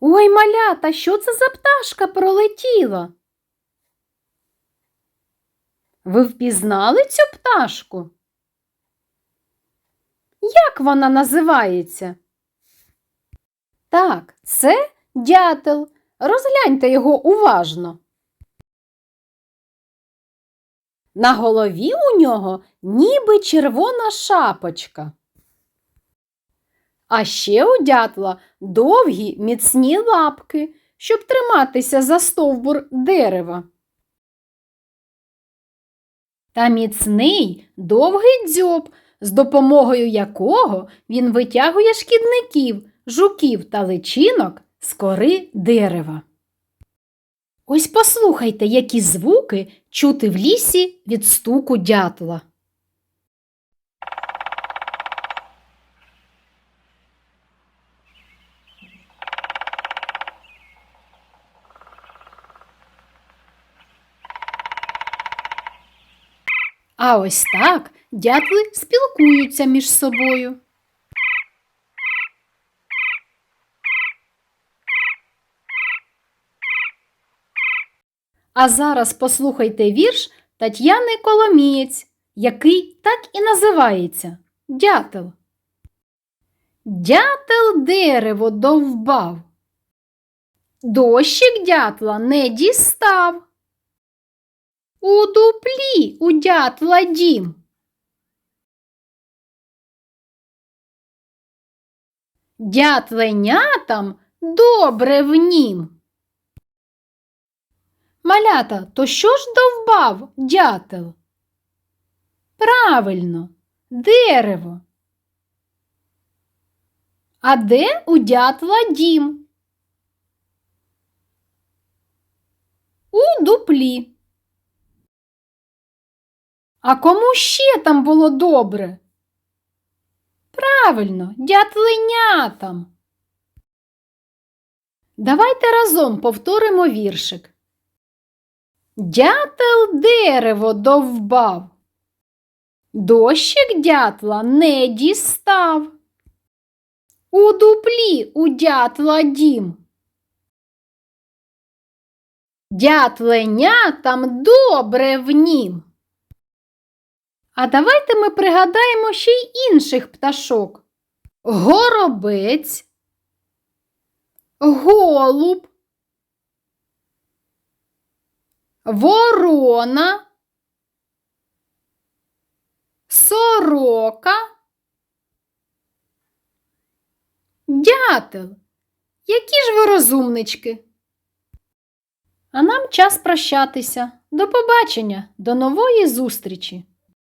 Ой, малята, що це за пташка пролетіла? Ви впізнали цю пташку? Як вона називається? Так, це дятел. Розгляньте його уважно. На голові у нього ніби червона шапочка. А ще у дятла довгі міцні лапки, щоб триматися за стовбур дерева. Та міцний довгий дзьоб, з допомогою якого він витягує шкідників, жуків та личинок з кори дерева. Ось послухайте, які звуки чути в лісі від стуку дятла. А ось так дятли спілкуються між собою. А зараз послухайте вірш Тетяни Коломієць, який так і називається Дятел. Дятел дерево довбав. Дощик дятла не дістав. У дуплі у дятла дім. Дятленятам добре в нім. Малята, то що ж довбав дятел? Правильно, дерево. А де у дятла дім? У дуплі. А кому ще там було добре? Правильно, дятленятам. Давайте разом повторимо віршик. Дятел дерево довбав. Дощик дятла не дістав. У дуплі у дятла дім. Дятленятам добре в нім. А давайте ми пригадаємо ще й інших пташок. Горобець, голуб, ворона, сорока, дятел. Які ж ви розумнички? А нам час прощатися. До побачення, до нової зустрічі!